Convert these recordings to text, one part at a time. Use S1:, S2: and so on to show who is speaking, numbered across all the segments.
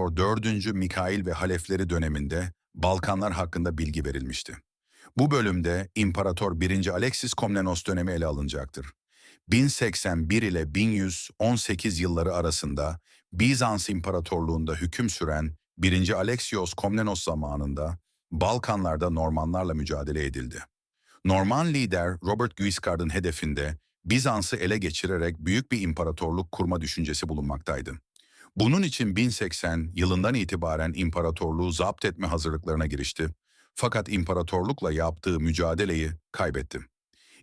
S1: İmparator 4. Mikail ve Halefleri döneminde Balkanlar hakkında bilgi verilmişti. Bu bölümde İmparator 1. Alexis Komnenos dönemi ele alınacaktır. 1081 ile 1118 yılları arasında Bizans İmparatorluğunda hüküm süren 1. Alexios Komnenos zamanında Balkanlarda Normanlarla mücadele edildi. Norman lider Robert Guiscard'ın hedefinde Bizans'ı ele geçirerek büyük bir imparatorluk kurma düşüncesi bulunmaktaydı. Bunun için 1080 yılından itibaren imparatorluğu zapt etme hazırlıklarına girişti. Fakat imparatorlukla yaptığı mücadeleyi kaybetti.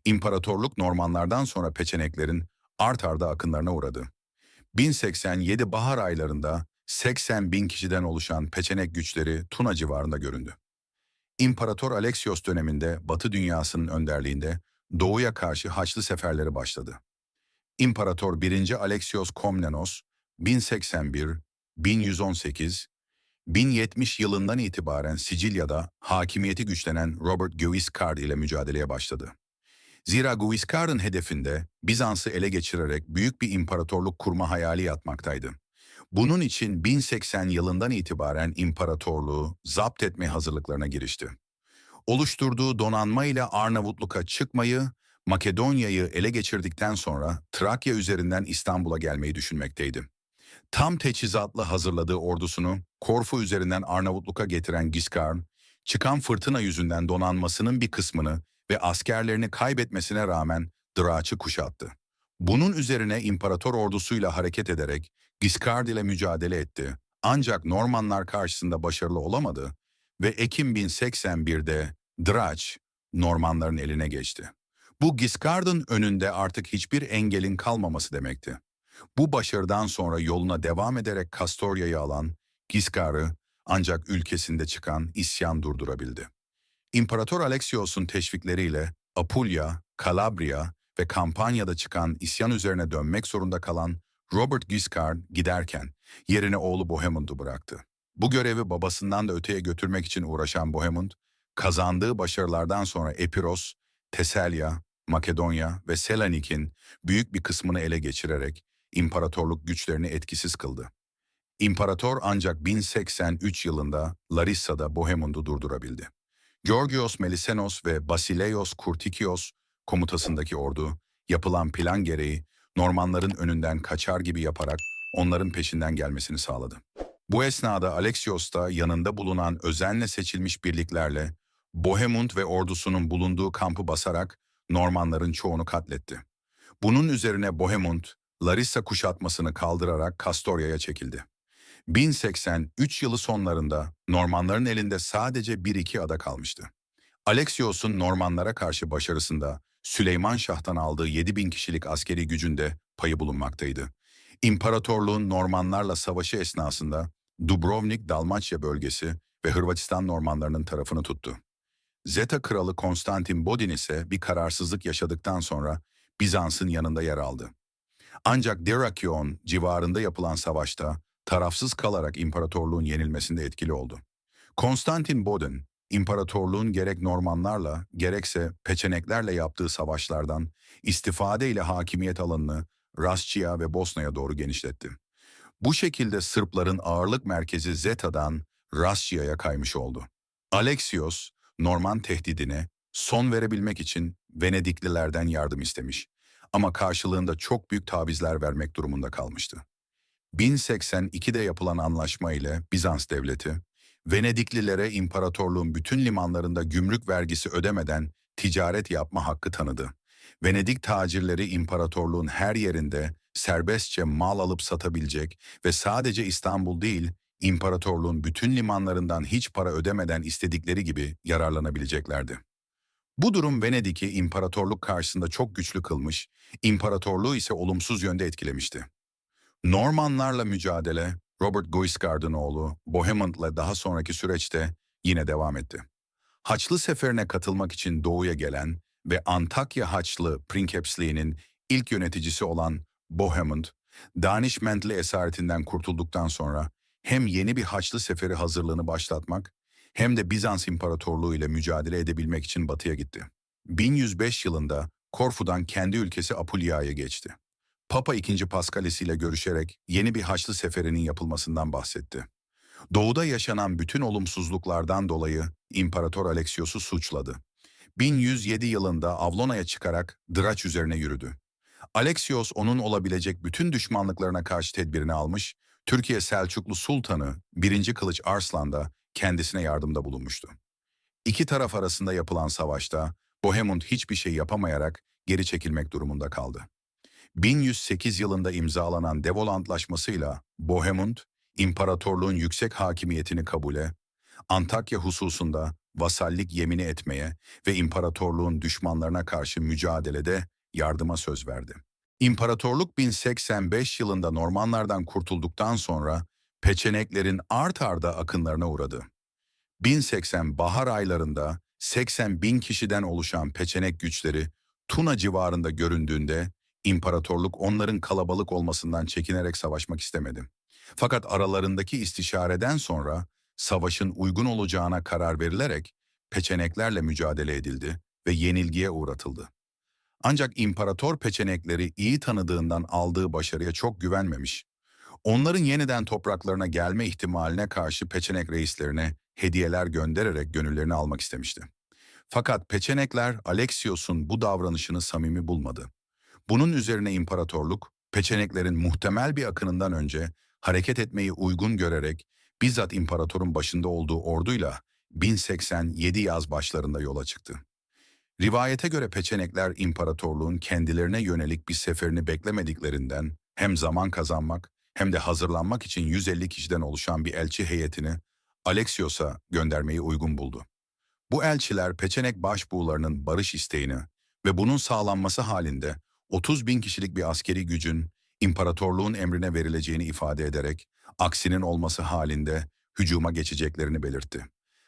S1: İmparatorluk Normanlardan sonra peçeneklerin art arda akınlarına uğradı. 1087 bahar aylarında 80 bin kişiden oluşan peçenek güçleri Tuna civarında göründü. İmparator Alexios döneminde Batı dünyasının önderliğinde Doğu'ya karşı Haçlı seferleri başladı. İmparator 1. Alexios Komnenos 1081, 1118, 1070 yılından itibaren Sicilya'da hakimiyeti güçlenen Robert Guiscard ile mücadeleye başladı. Zira Guiscard'ın hedefinde Bizans'ı ele geçirerek büyük bir imparatorluk kurma hayali yatmaktaydı. Bunun için 1080 yılından itibaren imparatorluğu zapt etme hazırlıklarına girişti. Oluşturduğu donanma ile Arnavutluk'a çıkmayı, Makedonya'yı ele geçirdikten sonra Trakya üzerinden İstanbul'a gelmeyi düşünmekteydi. Tam teçhizatlı hazırladığı ordusunu Korfu üzerinden Arnavutluk'a getiren Giscard, çıkan fırtına yüzünden donanmasının bir kısmını ve askerlerini kaybetmesine rağmen Draç'ı kuşattı. Bunun üzerine imparator ordusuyla hareket ederek Giscard ile mücadele etti. Ancak Normanlar karşısında başarılı olamadı ve Ekim 1081'de Draç Normanların eline geçti. Bu Giscard'ın önünde artık hiçbir engelin kalmaması demekti. Bu başarıdan sonra yoluna devam ederek Kastorya'yı alan Giscard'ı ancak ülkesinde çıkan isyan durdurabildi. İmparator Alexios'un teşvikleriyle Apulya, Kalabria ve Kampanya'da çıkan isyan üzerine dönmek zorunda kalan Robert Guiscard giderken yerine oğlu Bohemund'u bıraktı. Bu görevi babasından da öteye götürmek için uğraşan Bohemund, kazandığı başarılardan sonra Epiros, Teselya, Makedonya ve Selanik'in büyük bir kısmını ele geçirerek imparatorluk güçlerini etkisiz kıldı. İmparator ancak 1083 yılında Larissa'da Bohemund'u durdurabildi. Georgios Melisenos ve Basileios Kurtikios komutasındaki ordu, yapılan plan gereği Normanların önünden kaçar gibi yaparak onların peşinden gelmesini sağladı. Bu esnada Alexios da yanında bulunan özenle seçilmiş birliklerle Bohemund ve ordusunun bulunduğu kampı basarak Normanların çoğunu katletti. Bunun üzerine Bohemund, Larissa kuşatmasını kaldırarak Kastorya'ya çekildi. 1083 yılı sonlarında Normanların elinde sadece bir iki ada kalmıştı. Alexios'un Normanlara karşı başarısında Süleyman Şah'tan aldığı 7000 kişilik askeri gücünde payı bulunmaktaydı. İmparatorluğun Normanlarla savaşı esnasında Dubrovnik Dalmaçya bölgesi ve Hırvatistan Normanlarının tarafını tuttu. Zeta kralı Konstantin Bodin ise bir kararsızlık yaşadıktan sonra Bizans'ın yanında yer aldı. Ancak Dyrrhachion civarında yapılan savaşta tarafsız kalarak imparatorluğun yenilmesinde etkili oldu. Konstantin Bodin, imparatorluğun gerek Normanlarla gerekse Peçeneklerle yaptığı savaşlardan istifade ile hakimiyet alanını Rasçia ve Bosna'ya doğru genişletti. Bu şekilde Sırpların ağırlık merkezi Zeta'dan Rasçia'ya kaymış oldu. Alexios, Norman tehdidine son verebilmek için Venediklilerden yardım istemiş ama karşılığında çok büyük tavizler vermek durumunda kalmıştı. 1082'de yapılan anlaşma ile Bizans devleti, Venediklilere imparatorluğun bütün limanlarında gümrük vergisi ödemeden ticaret yapma hakkı tanıdı. Venedik tacirleri imparatorluğun her yerinde serbestçe mal alıp satabilecek ve sadece İstanbul değil, imparatorluğun bütün limanlarından hiç para ödemeden istedikleri gibi yararlanabileceklerdi. Bu durum Venedik'i imparatorluk karşısında çok güçlü kılmış, imparatorluğu ise olumsuz yönde etkilemişti. Normanlarla mücadele, Robert Guiscard'ın oğlu Bohemond'la daha sonraki süreçte yine devam etti. Haçlı seferine katılmak için doğuya gelen ve Antakya Haçlı Princepsliğinin ilk yöneticisi olan Bohemond, Danişmentli esaretinden kurtulduktan sonra hem yeni bir Haçlı seferi hazırlığını başlatmak hem de Bizans İmparatorluğu ile mücadele edebilmek için batıya gitti. 1105 yılında Korfu'dan kendi ülkesi Apulia'ya geçti. Papa II. Paskalesi ile görüşerek yeni bir Haçlı seferinin yapılmasından bahsetti. Doğuda yaşanan bütün olumsuzluklardan dolayı İmparator Alexios'u suçladı. 1107 yılında Avlona'ya çıkarak Draç üzerine yürüdü. Alexios onun olabilecek bütün düşmanlıklarına karşı tedbirini almış, Türkiye Selçuklu Sultanı 1. Kılıç Arslan da kendisine yardımda bulunmuştu. İki taraf arasında yapılan savaşta Bohemund hiçbir şey yapamayarak geri çekilmek durumunda kaldı. 1108 yılında imzalanan Devol Antlaşması'yla Bohemund, imparatorluğun yüksek hakimiyetini kabule, Antakya hususunda vasallik yemini etmeye ve imparatorluğun düşmanlarına karşı mücadelede yardıma söz verdi. İmparatorluk 1085 yılında Normanlardan kurtulduktan sonra Peçeneklerin art arda akınlarına uğradı. 1080 bahar aylarında 80 bin kişiden oluşan Peçenek güçleri Tuna civarında göründüğünde imparatorluk onların kalabalık olmasından çekinerek savaşmak istemedi. Fakat aralarındaki istişareden sonra savaşın uygun olacağına karar verilerek peçeneklerle mücadele edildi ve yenilgiye uğratıldı. Ancak imparator peçenekleri iyi tanıdığından aldığı başarıya çok güvenmemiş. Onların yeniden topraklarına gelme ihtimaline karşı peçenek reislerine hediyeler göndererek gönüllerini almak istemişti. Fakat peçenekler Alexios'un bu davranışını samimi bulmadı. Bunun üzerine imparatorluk, peçeneklerin muhtemel bir akınından önce hareket etmeyi uygun görerek bizzat imparatorun başında olduğu orduyla 1087 yaz başlarında yola çıktı. Rivayete göre peçenekler imparatorluğun kendilerine yönelik bir seferini beklemediklerinden hem zaman kazanmak hem de hazırlanmak için 150 kişiden oluşan bir elçi heyetini Alexios'a göndermeyi uygun buldu. Bu elçiler Peçenek başbuğlarının barış isteğini ve bunun sağlanması halinde 30 bin kişilik bir askeri gücün imparatorluğun emrine verileceğini ifade ederek aksinin olması halinde hücuma geçeceklerini belirtti.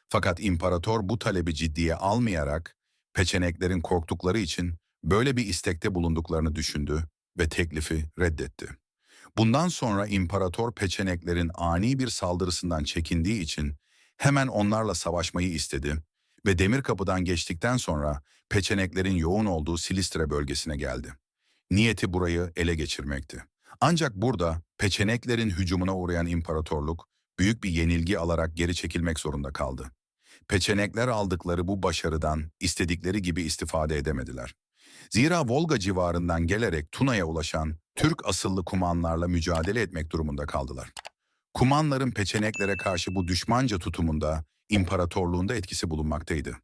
S1: Fakat imparator bu talebi ciddiye almayarak peçeneklerin korktukları için böyle bir istekte bulunduklarını düşündü ve teklifi reddetti. Bundan sonra imparator peçeneklerin ani bir saldırısından çekindiği için hemen onlarla savaşmayı istedi ve demir kapıdan geçtikten sonra peçeneklerin yoğun olduğu Silistre bölgesine geldi. Niyeti burayı ele geçirmekti. Ancak burada peçeneklerin hücumuna uğrayan imparatorluk büyük bir yenilgi alarak geri çekilmek zorunda kaldı. Peçenekler aldıkları bu başarıdan istedikleri gibi istifade edemediler. Zira Volga civarından gelerek Tuna'ya ulaşan Türk asıllı Kumanlarla mücadele etmek durumunda kaldılar. Kumanların peçeneklere karşı bu düşmanca tutumunda imparatorluğunda etkisi bulunmaktaydı.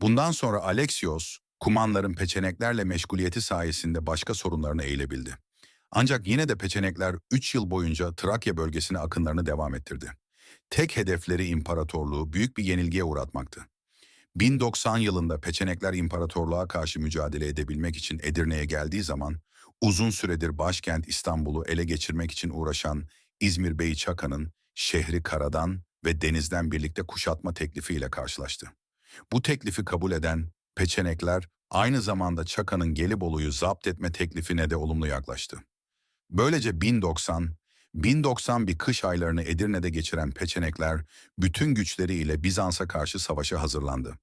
S1: Bundan sonra Alexios, Kumanların peçeneklerle meşguliyeti sayesinde başka sorunlarını eğilebildi. Ancak yine de peçenekler 3 yıl boyunca Trakya bölgesine akınlarını devam ettirdi. Tek hedefleri imparatorluğu büyük bir yenilgiye uğratmaktı. 1090 yılında Peçenekler İmparatorluğa karşı mücadele edebilmek için Edirne'ye geldiği zaman uzun süredir başkent İstanbul'u ele geçirmek için uğraşan İzmir Bey Çaka'nın şehri karadan ve denizden birlikte kuşatma teklifiyle karşılaştı. Bu teklifi kabul eden Peçenekler aynı zamanda Çaka'nın Gelibolu'yu zapt etme teklifine de olumlu yaklaştı. Böylece 1090, 1090 bir kış aylarını Edirne'de geçiren Peçenekler bütün güçleriyle Bizans'a karşı savaşa hazırlandı.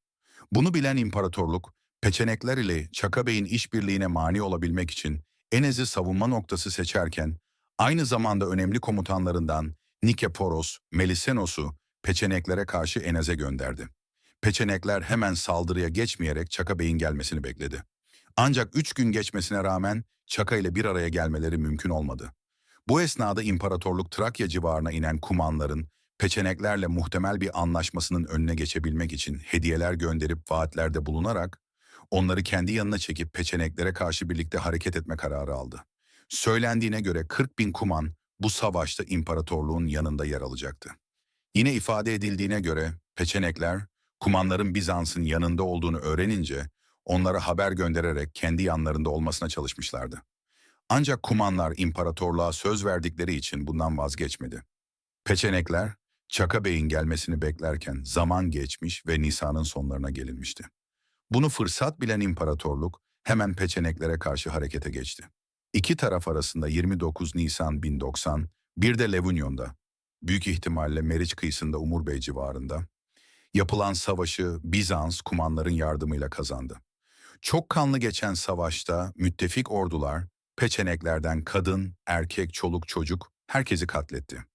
S1: Bunu bilen imparatorluk, Peçenekler ile Çaka Bey'in işbirliğine mani olabilmek için Enez'i savunma noktası seçerken, aynı zamanda önemli komutanlarından Nikeporos, Melisenos'u Peçeneklere karşı Enez'e gönderdi. Peçenekler hemen saldırıya geçmeyerek Çaka Bey'in gelmesini bekledi. Ancak üç gün geçmesine rağmen Çaka ile bir araya gelmeleri mümkün olmadı. Bu esnada imparatorluk Trakya civarına inen Kumanların, Peçeneklerle muhtemel bir anlaşmasının önüne geçebilmek için hediyeler gönderip vaatlerde bulunarak, onları kendi yanına çekip Peçeneklere karşı birlikte hareket etme kararı aldı. Söylendiğine göre 40 bin Kuman bu savaşta imparatorluğun yanında yer alacaktı. Yine ifade edildiğine göre Peçenekler, Kumanların Bizans'ın yanında olduğunu öğrenince onlara haber göndererek kendi yanlarında olmasına çalışmışlardı. Ancak Kumanlar imparatorluğa söz verdikleri için bundan vazgeçmedi. Peçenekler, Çaka Bey'in gelmesini beklerken zaman geçmiş ve Nisan'ın sonlarına gelinmişti. Bunu fırsat bilen imparatorluk hemen Peçeneklere karşı harekete geçti. İki taraf arasında 29 Nisan 1090, bir de Levunyon'da, büyük ihtimalle Meriç kıyısında Umur Bey civarında, yapılan savaşı Bizans kumanların yardımıyla kazandı. Çok kanlı geçen savaşta müttefik ordular Peçeneklerden kadın, erkek, çoluk, çocuk herkesi katletti.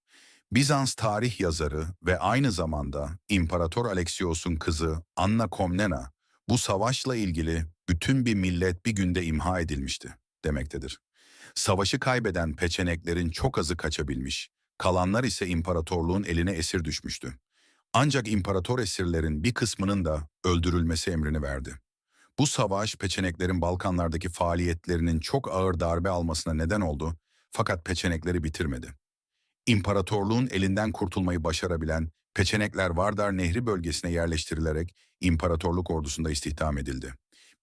S1: Bizans tarih yazarı ve aynı zamanda İmparator Alexios'un kızı Anna Komnena, bu savaşla ilgili bütün bir millet bir günde imha edilmişti demektedir. Savaşı kaybeden peçeneklerin çok azı kaçabilmiş, kalanlar ise imparatorluğun eline esir düşmüştü. Ancak imparator esirlerin bir kısmının da öldürülmesi emrini verdi. Bu savaş peçeneklerin Balkanlardaki faaliyetlerinin çok ağır darbe almasına neden oldu fakat peçenekleri bitirmedi. İmparatorluğun elinden kurtulmayı başarabilen Peçenekler Vardar Nehri bölgesine yerleştirilerek imparatorluk ordusunda istihdam edildi.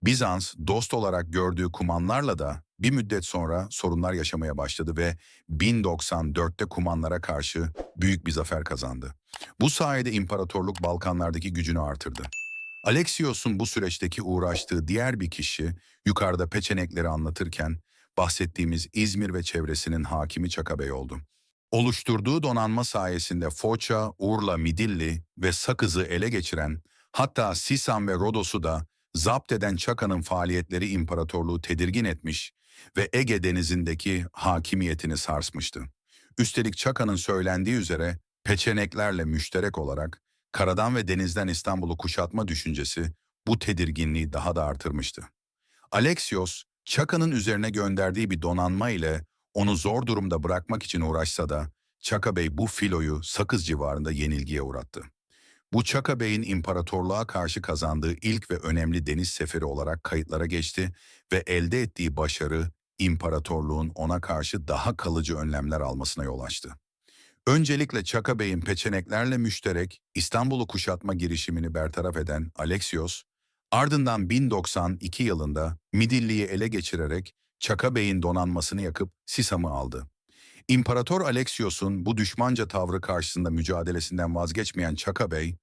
S1: Bizans dost olarak gördüğü kumanlarla da bir müddet sonra sorunlar yaşamaya başladı ve 1094'te kumanlara karşı büyük bir zafer kazandı. Bu sayede imparatorluk Balkanlardaki gücünü artırdı. Alexios'un bu süreçteki uğraştığı diğer bir kişi yukarıda peçenekleri anlatırken bahsettiğimiz İzmir ve çevresinin hakimi Çaka Bey oldu. Oluşturduğu donanma sayesinde Foça, Urla, Midilli ve Sakız'ı ele geçiren, hatta Sisan ve Rodos'u da zapt eden Çaka'nın faaliyetleri imparatorluğu tedirgin etmiş ve Ege denizindeki hakimiyetini sarsmıştı. Üstelik Çaka'nın söylendiği üzere peçeneklerle müşterek olarak karadan ve denizden İstanbul'u kuşatma düşüncesi bu tedirginliği daha da artırmıştı. Alexios, Çaka'nın üzerine gönderdiği bir donanma ile onu zor durumda bırakmak için uğraşsa da Çaka Bey bu filoyu Sakız civarında yenilgiye uğrattı. Bu Çaka Bey'in imparatorluğa karşı kazandığı ilk ve önemli deniz seferi olarak kayıtlara geçti ve elde ettiği başarı imparatorluğun ona karşı daha kalıcı önlemler almasına yol açtı. Öncelikle Çaka Bey'in peçeneklerle müşterek İstanbul'u kuşatma girişimini bertaraf eden Alexios, ardından 1092 yılında Midilli'yi ele geçirerek Çaka Bey'in donanmasını yakıp Sisam'ı aldı. İmparator Alexios'un bu düşmanca tavrı karşısında mücadelesinden vazgeçmeyen Çaka Bey,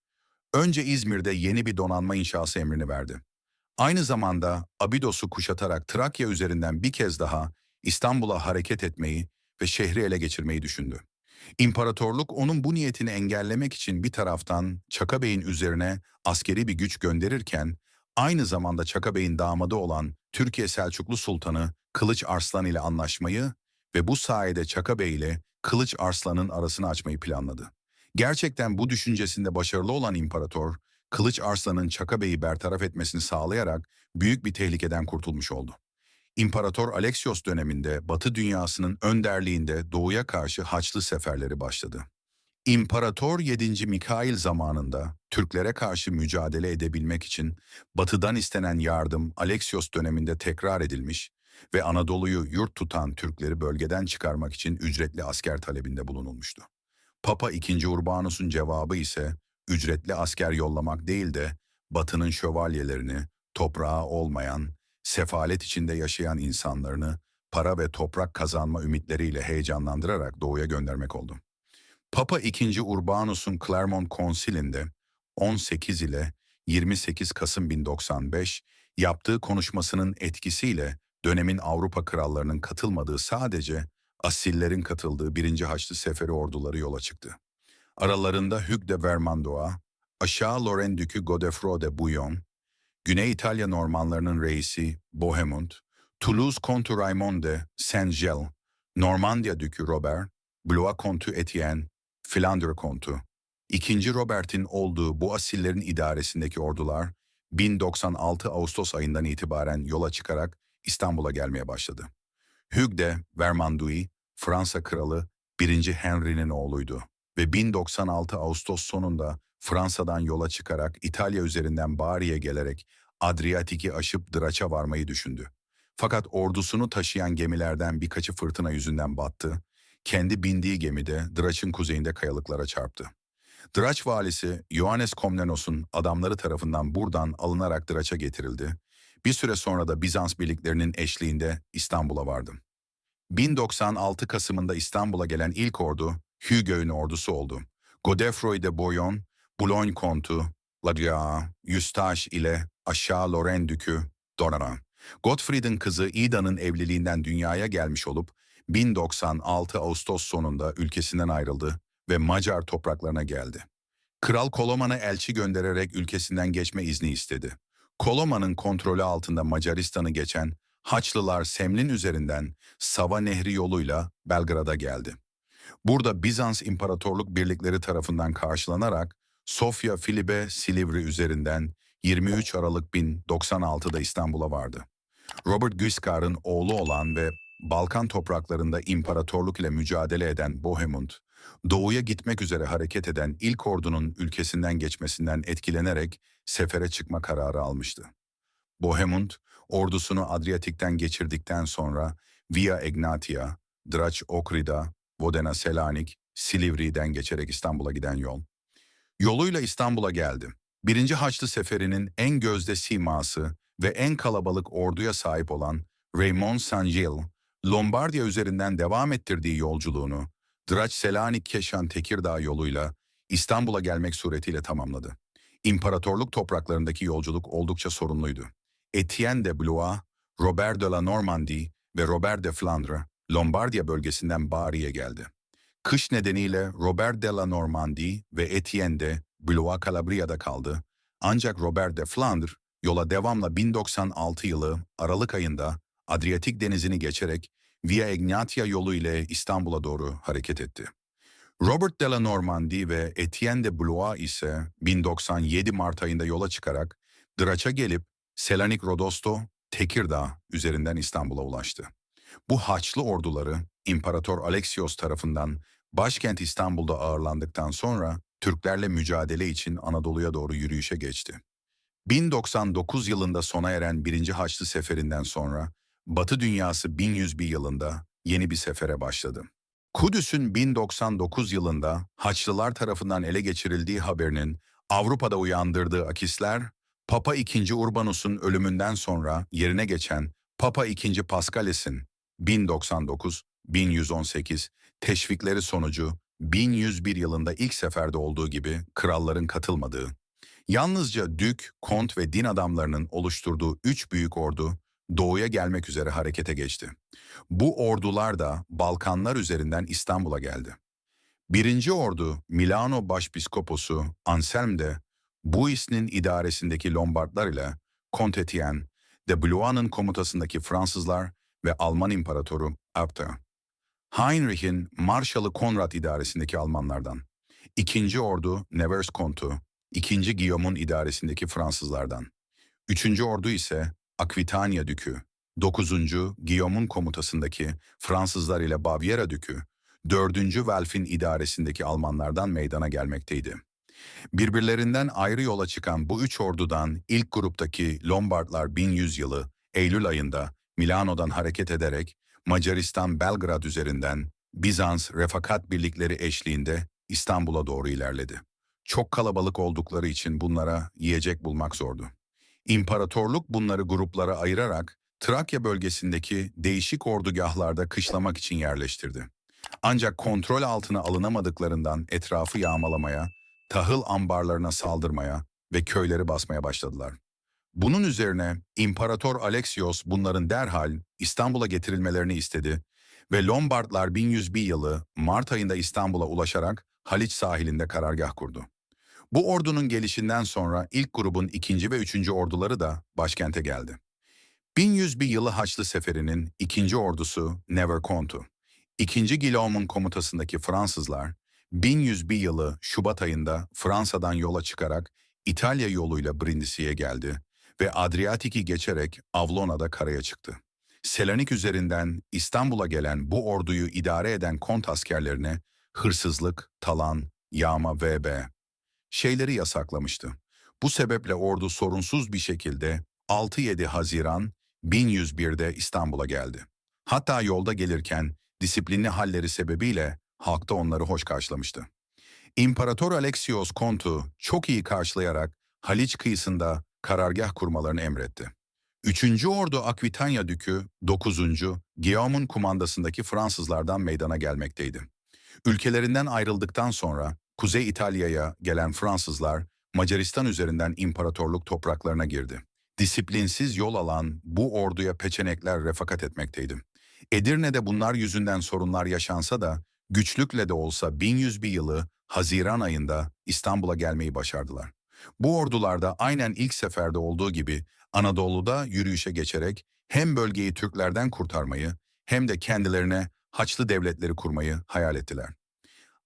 S1: önce İzmir'de yeni bir donanma inşası emrini verdi. Aynı zamanda Abidos'u kuşatarak Trakya üzerinden bir kez daha İstanbul'a hareket etmeyi ve şehri ele geçirmeyi düşündü. İmparatorluk onun bu niyetini engellemek için bir taraftan Çaka Bey'in üzerine askeri bir güç gönderirken, aynı zamanda Çaka Bey'in damadı olan Türkiye Selçuklu Sultanı Kılıç Arslan ile anlaşmayı ve bu sayede Çaka Bey ile Kılıç Arslan'ın arasını açmayı planladı. Gerçekten bu düşüncesinde başarılı olan imparator, Kılıç Arslan'ın Çaka Bey'i bertaraf etmesini sağlayarak büyük bir tehlikeden kurtulmuş oldu. İmparator Alexios döneminde Batı dünyasının önderliğinde doğuya karşı Haçlı seferleri başladı. İmparator 7. Mikail zamanında Türklere karşı mücadele edebilmek için batıdan istenen yardım Alexios döneminde tekrar edilmiş ve Anadolu'yu yurt tutan Türkleri bölgeden çıkarmak için ücretli asker talebinde bulunulmuştu. Papa II. Urbanus'un cevabı ise ücretli asker yollamak değil de Batı'nın şövalyelerini, toprağı olmayan, sefalet içinde yaşayan insanlarını para ve toprak kazanma ümitleriyle heyecanlandırarak doğuya göndermek oldu. Papa II. Urbanus'un Clermont Konsili'nde 18 ile 28 Kasım 1095 yaptığı konuşmasının etkisiyle dönemin Avrupa krallarının katılmadığı sadece Asillerin katıldığı 1. Haçlı Seferi orduları yola çıktı. Aralarında Hugh de Vermandois, Aşağı Lorraine Dükü Godefroy de Bouillon, Güney İtalya Normanlarının reisi Bohemond, Toulouse Kontu Raymond de Saint-Gel, Normandiya Dükü Robert, Blois Kontu Etienne, Flandre Kontu. İkinci Robert'in olduğu bu asillerin idaresindeki ordular 1096 Ağustos ayından itibaren yola çıkarak İstanbul'a gelmeye başladı. Hugh de Vermandois, Fransa kralı 1. Henry'nin oğluydu ve 1096 Ağustos sonunda Fransa'dan yola çıkarak İtalya üzerinden Bari'ye gelerek Adriyatik'i aşıp Draç'a varmayı düşündü. Fakat ordusunu taşıyan gemilerden birkaçı fırtına yüzünden battı, kendi bindiği gemide Draç'ın kuzeyinde kayalıklara çarptı. Draç valisi Ioannes Komnenos'un adamları tarafından buradan alınarak Draç'a getirildi. Bir süre sonra da Bizans birliklerinin eşliğinde İstanbul'a vardı. 1096 Kasım'ında İstanbul'a gelen ilk ordu Hugo'nun ordusu oldu. Godefroy de Bouillon, Boulogne kontu, Ladia, Eustache ile aşağı Lorraine dükü Donara. Gottfried'in kızı Ida'nın evliliğinden dünyaya gelmiş olup 1096 Ağustos sonunda ülkesinden ayrıldı ve Macar topraklarına geldi. Kral Koloman'a elçi göndererek ülkesinden geçme izni istedi. Koloman'ın kontrolü altında Macaristan'ı geçen Haçlılar Semlin üzerinden Sava Nehri yoluyla Belgrad'a geldi. Burada Bizans İmparatorluk birlikleri tarafından karşılanarak Sofya Filibe Silivri üzerinden 23 Aralık 1096'da İstanbul'a vardı. Robert Guiscard'ın oğlu olan ve Balkan topraklarında imparatorluk ile mücadele eden Bohemund, doğuya gitmek üzere hareket eden ilk ordunun ülkesinden geçmesinden etkilenerek sefere çıkma kararı almıştı. Bohemund, ordusunu Adriyatik'ten geçirdikten sonra Via Egnatia, Draç Okrida, Vodena Selanik, Silivri'den geçerek İstanbul'a giden yol. Yoluyla İstanbul'a geldi. Birinci Haçlı Seferi'nin en gözde siması ve en kalabalık orduya sahip olan Raymond Saint-Gilles, Lombardiya üzerinden devam ettirdiği yolculuğunu Draç Selanik Keşan Tekirdağ yoluyla İstanbul'a gelmek suretiyle tamamladı. İmparatorluk topraklarındaki yolculuk oldukça sorunluydu. Etienne de Blois, Robert de la Normandie ve Robert de Flandre, Lombardiya bölgesinden Bari'ye geldi. Kış nedeniyle Robert de la Normandie ve Etienne de Blois Calabria'da kaldı. Ancak Robert de Flandre yola devamla 1096 yılı Aralık ayında Adriyatik denizini geçerek Via Egnatia yolu ile İstanbul'a doğru hareket etti. Robert de la Normandie ve Etienne de Blois ise 1097 Mart ayında yola çıkarak Draç'a gelip Selanik Rodosto, Tekirdağ üzerinden İstanbul'a ulaştı. Bu Haçlı orduları İmparator Alexios tarafından başkent İstanbul'da ağırlandıktan sonra Türklerle mücadele için Anadolu'ya doğru yürüyüşe geçti. 1099 yılında sona eren 1. Haçlı Seferinden sonra Batı dünyası 1101 yılında yeni bir sefere başladı. Kudüs'ün 1099 yılında Haçlılar tarafından ele geçirildiği haberinin Avrupa'da uyandırdığı akisler, Papa II. Urbanus'un ölümünden sonra yerine geçen Papa II. Pascalis'in 1099-1118 teşvikleri sonucu 1101 yılında ilk seferde olduğu gibi kralların katılmadığı, yalnızca dük, kont ve din adamlarının oluşturduğu üç büyük ordu doğuya gelmek üzere harekete geçti. Bu ordular da Balkanlar üzerinden İstanbul'a geldi. Birinci ordu Milano Başpiskoposu Anselm de bu ismin idaresindeki Lombardlar ile Kont Etienne de Blois'ın komutasındaki Fransızlar ve Alman İmparatoru Abda. Heinrich'in Marşalı Konrad idaresindeki Almanlardan. İkinci ordu Nevers Kontu, ikinci Guillaume'un idaresindeki Fransızlardan. Üçüncü ordu ise Akvitanya Dükü, 9. Guillaume'un komutasındaki Fransızlar ile Bavyera Dükü, 4. Welf'in idaresindeki Almanlardan meydana gelmekteydi. Birbirlerinden ayrı yola çıkan bu üç ordudan ilk gruptaki Lombardlar 1100 yılı Eylül ayında Milano'dan hareket ederek Macaristan Belgrad üzerinden Bizans refakat birlikleri eşliğinde İstanbul'a doğru ilerledi. Çok kalabalık oldukları için bunlara yiyecek bulmak zordu. İmparatorluk bunları gruplara ayırarak Trakya bölgesindeki değişik ordugahlarda kışlamak için yerleştirdi. Ancak kontrol altına alınamadıklarından etrafı yağmalamaya, tahıl ambarlarına saldırmaya ve köyleri basmaya başladılar. Bunun üzerine İmparator Alexios bunların derhal İstanbul'a getirilmelerini istedi ve Lombardlar 1101 yılı Mart ayında İstanbul'a ulaşarak Haliç sahilinde karargah kurdu. Bu ordunun gelişinden sonra ilk grubun ikinci ve üçüncü orduları da başkente geldi. 1101 yılı Haçlı Seferi'nin ikinci ordusu Neverkontu. İkinci Guillaume'un komutasındaki Fransızlar 1101 yılı Şubat ayında Fransa'dan yola çıkarak İtalya yoluyla Brindisi'ye geldi ve Adriyatik'i geçerek Avlona'da karaya çıktı. Selanik üzerinden İstanbul'a gelen bu orduyu idare eden kont askerlerine hırsızlık, talan, yağma vb şeyleri yasaklamıştı. Bu sebeple ordu sorunsuz bir şekilde 6-7 Haziran 1101'de İstanbul'a geldi. Hatta yolda gelirken disiplinli halleri sebebiyle halk da onları hoş karşılamıştı. İmparator Alexios Kontu çok iyi karşılayarak Haliç kıyısında karargah kurmalarını emretti. Üçüncü Ordu Akvitanya Dükü 9. Guillaume'un kumandasındaki Fransızlardan meydana gelmekteydi. Ülkelerinden ayrıldıktan sonra Kuzey İtalya'ya gelen Fransızlar Macaristan üzerinden imparatorluk topraklarına girdi. Disiplinsiz yol alan bu orduya peçenekler refakat etmekteydi. Edirne'de bunlar yüzünden sorunlar yaşansa da güçlükle de olsa 1101 yılı Haziran ayında İstanbul'a gelmeyi başardılar. Bu ordularda aynen ilk seferde olduğu gibi Anadolu'da yürüyüşe geçerek hem bölgeyi Türklerden kurtarmayı hem de kendilerine Haçlı devletleri kurmayı hayal ettiler.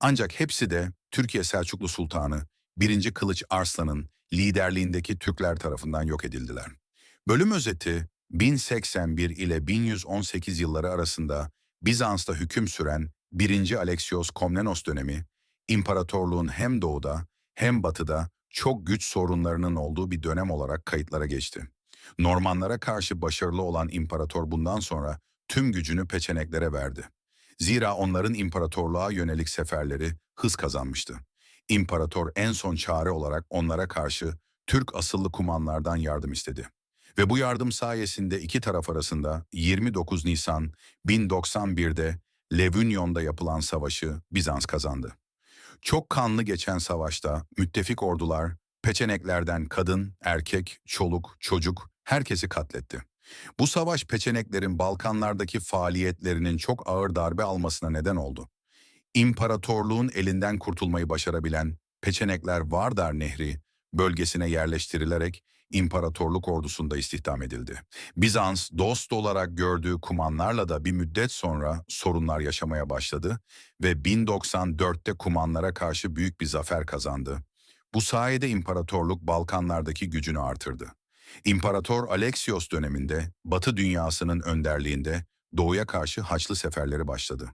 S1: Ancak hepsi de Türkiye Selçuklu Sultanı 1. Kılıç Arslan'ın liderliğindeki Türkler tarafından yok edildiler. Bölüm özeti 1081 ile 1118 yılları arasında Bizans'ta hüküm süren 1. Alexios Komnenos dönemi, imparatorluğun hem doğuda hem batıda çok güç sorunlarının olduğu bir dönem olarak kayıtlara geçti. Normanlara karşı başarılı olan imparator bundan sonra tüm gücünü peçeneklere verdi. Zira onların imparatorluğa yönelik seferleri hız kazanmıştı. İmparator en son çare olarak onlara karşı Türk asıllı kumanlardan yardım istedi. Ve bu yardım sayesinde iki taraf arasında 29 Nisan 1091'de Levunyon'da yapılan savaşı Bizans kazandı. Çok kanlı geçen savaşta müttefik ordular peçeneklerden kadın, erkek, çoluk, çocuk herkesi katletti. Bu savaş peçeneklerin Balkanlardaki faaliyetlerinin çok ağır darbe almasına neden oldu. İmparatorluğun elinden kurtulmayı başarabilen Peçenekler Vardar Nehri bölgesine yerleştirilerek imparatorluk ordusunda istihdam edildi. Bizans dost olarak gördüğü kumanlarla da bir müddet sonra sorunlar yaşamaya başladı ve 1094'te kumanlara karşı büyük bir zafer kazandı. Bu sayede imparatorluk Balkanlardaki gücünü artırdı. İmparator Alexios döneminde Batı dünyasının önderliğinde doğuya karşı Haçlı seferleri başladı.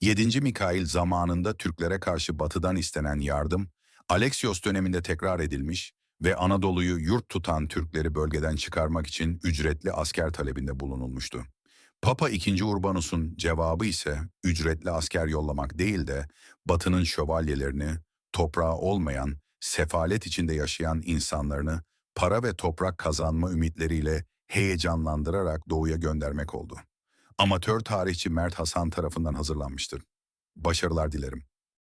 S1: 7. Mikail zamanında Türklere karşı batıdan istenen yardım, Alexios döneminde tekrar edilmiş ve Anadolu'yu yurt tutan Türkleri bölgeden çıkarmak için ücretli asker talebinde bulunulmuştu. Papa II. Urbanus'un cevabı ise ücretli asker yollamak değil de Batı'nın şövalyelerini, toprağı olmayan, sefalet içinde yaşayan insanlarını para ve toprak kazanma ümitleriyle heyecanlandırarak doğuya göndermek oldu. Amatör tarihçi Mert Hasan tarafından hazırlanmıştır. Başarılar dilerim.